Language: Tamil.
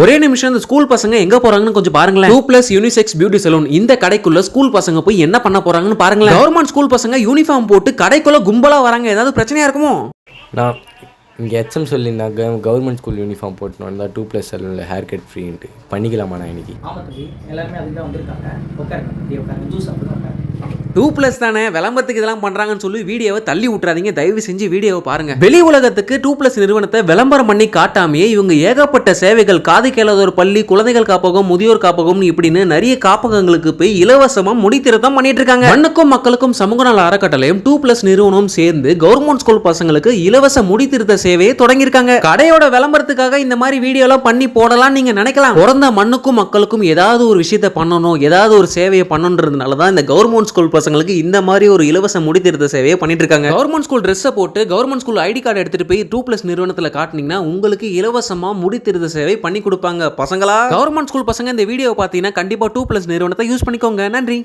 ஒரே நிமிஷம் இந்த ஸ்கூல் பசங்க எங்க போறாங்கன்னு கொஞ்சம் பாருங்களேன். Two plus unisex beauty salon இந்த கடைக்குள்ள ஸ்கூல் பசங்க போய் என்ன பண்ண போறாங்கன்னு பாருங்களேன். கவர்மெண்ட் ஸ்கூல் பசங்க யூனிஃபார்ம் போட்டு கடைக்குள்ள கும்பலா வராங்க. ஏதாவது பிரச்சனையா இருக்குமோ? நான் இங்கே ஹெச்எம் சொல்லியிருந்தாங்க கவர்மெண்ட் ஸ்கூல் யூனிஃபார்ம் போட்டுன்னு வந்தால் டூ ப்ளஸ் சலூனில் ஹேர் கட் ஃப்ரீன்ட்டு பண்ணிக்கலாமா நான் இன்னைக்கு? ஆமாம் தம்பி. எல்லாருமே அதுக்கு தான் வந்திருக்காங்க. உட்காருங்க. ஜூஸ் உட்காருங்க. டூ பிளஸ் தானே விளம்பரத்துக்கு இதெல்லாம் பண்ணுறாங்கன்னு சொல்லி வீடியோவை தள்ளி விட்றாதீங்க தயவு செஞ்சு வீடியோவை பாருங்க. வெளி உலகத்துக்கு டூ பிளஸ் நிறுவனத்தை விளம்பரம் பண்ணி காட்டாமையே இவங்க ஏகப்பட்ட சேவைகள் காது கேளாதோர் பள்ளி குழந்தைகள் காப்பகம் முதியோர் காப்பகம் இப்படின்னு நிறைய காப்பகங்களுக்கு போய் இலவசமாக முடித்திருத்தம் பண்ணிட்டு இருக்காங்க மண்ணுக்கும் மக்களுக்கும் சமூக நல அறக்கட்டளையும் டூ பிளஸ் நிறுவனம் சேர்ந்து கவர்மெண்ட் ஸ்கூல் பசங்களுக்கு இலவச முடித்திருத்த சேவையை தொடங்கியிருக்காங்க. கடையோட விளம்பரத்துக்காக இந்த மாதிரி வீடியோலாம் பண்ணி போடலாம் நீங்க நினைக்கலாம். பிறந்த மண்ணுக்கும் மக்களுக்கும் ஏதாவது ஒரு விஷயத்த பண்ணணும் ஏதாவது ஒரு சேவையை பண்ணணுன்றதுனால தான் இந்த கவர்மெண்ட் ஸ்கூல் பசங்களுக்கு இந்த மாதிரி ஒரு இலவச முடித்திருத்த சேவையை பண்ணிட்டு இருக்காங்க கவர்மெண்ட் ஸ்கூல் ட்ரெஸ்ஸை போட்டு கவர்மெண்ட் ஸ்கூல் ஐடி கார்டு எடுத்துட்டு போய் டூ பிளஸ் நிறுவனத்தில் காட்டினீங்கன்னா உங்களுக்கு இலவசமா முடித்திருத்த சேவை பண்ணி கொடுப்பாங்க. பசங்களா? கவர்மெண்ட் ஸ்கூல் பசங்க இந்த வீடியோ பார்த்தீங்கன்னா கண்டிப்பா டூ பிளஸ் நிறுவனத்தை யூஸ் பண்ணிக்கோங்க. நன்றி.